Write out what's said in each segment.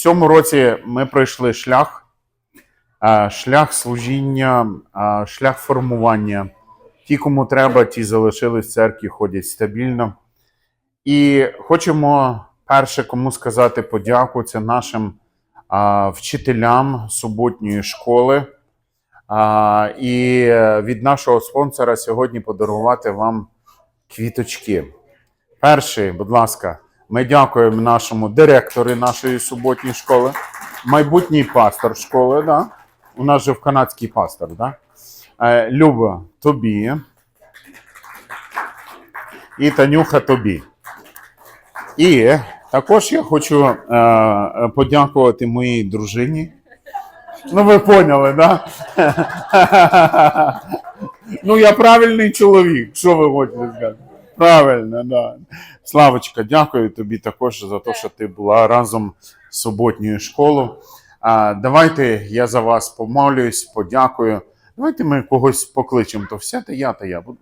цьому році ми пройшли шлях, е, шлях служіння, е, шлях формування. Ті, кому треба, ті залишились в церкві, ходять стабільно. І хочемо перше кому сказати подяку це нашим а, вчителям суботньої школи. І е, від нашого спонсора сьогодні подарувати вам квіточки. Перший, будь ласка, ми дякуємо нашому директору нашої суботньої школи, майбутній пастор школи. Да? У нас же в канадський пастор. Да? Е, Люба, тобі. І Танюха тобі. І також я хочу е, подякувати моїй дружині. Ну, ви поняли, да? ну, я правильний чоловік. Що ви хочете сказати? Правильно, да. Славочка, дякую тобі також за те, що ти була разом з суботньою школою. А, давайте я за вас помолююсь, подякую. Давайте ми когось покличемо. То все та я, та я. Будь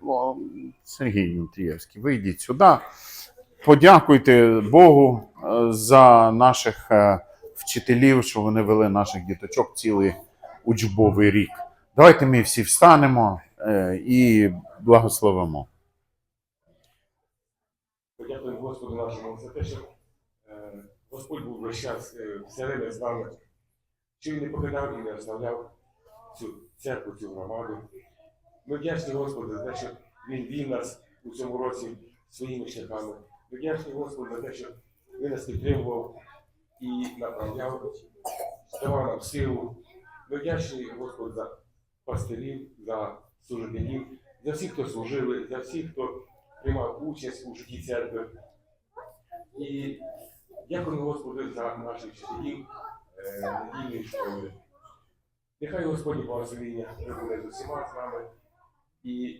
Сергій Нутрієвський, вийдіть сюди. Подякуйте Богу е, за наших е, вчителів, що вони вели наших діточок цілий учбовий рік. Давайте ми всі встанемо е, і благословимо. Господу нашому за те, що е, Господь був весь час е, всередині з нами, він не покидав і не оставляв цю церкву, цю громаду. Ми вдячні Господу за те, що Він вів нас у цьому році своїми шляхами. Ми вдячні Господу за те, що Він нас підтримував і направляв, давав нам силу. Ми вдячні Господу за пастирів, за служителів, за всіх, хто служили, за всіх, хто приймав участь у житті церкви. І дякуємо Господу за наших вчителів е, недільної школи. Нехай Господні благословення прибуде з усіма з нами, і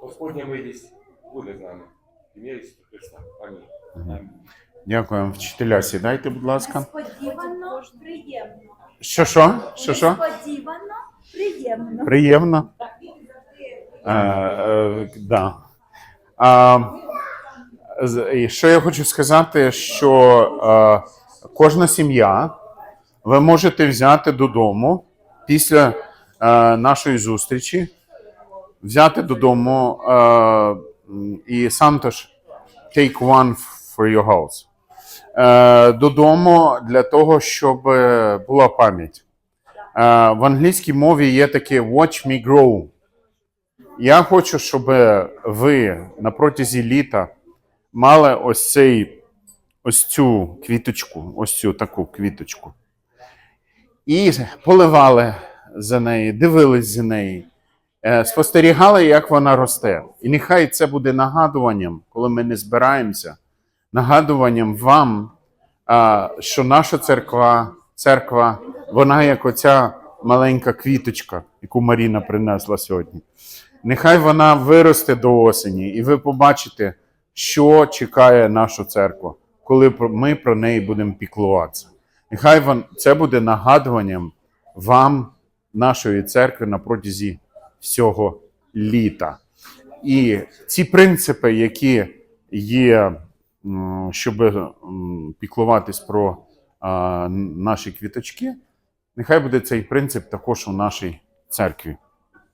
Господня милість буде з нами. Ім'я Ісуса Христа. Амінь. Дякуємо. Вчителя, сідайте, будь ласка. Несподівано приємно. Що що? Що що? Несподівано приємно. Приємно. Е, е, да. А, і що я хочу сказати, що е, кожна сім'я ви можете взяти додому після е, нашої зустрічі, взяти додому е, і сам теж take one for your house. Е, додому для того, щоб була пам'ять. Е, в англійській мові є таке watch me grow. Я хочу, щоб ви на протязі літа мали ось цей ось цю квіточку, ось цю таку квіточку. І поливали за неї, дивились за неї, е, спостерігали, як вона росте. І нехай це буде нагадуванням, коли ми не збираємося, нагадуванням вам, що наша церква, церква, вона як оця маленька квіточка, яку Маріна принесла сьогодні. Нехай вона виросте до осені, і ви побачите, що чекає нашу церкву, коли ми про неї будемо піклуватися. Нехай це буде нагадуванням вам, нашої церкви, на протязі всього літа. І ці принципи, які є, щоб піклуватись про наші квіточки, нехай буде цей принцип також у нашій церкві.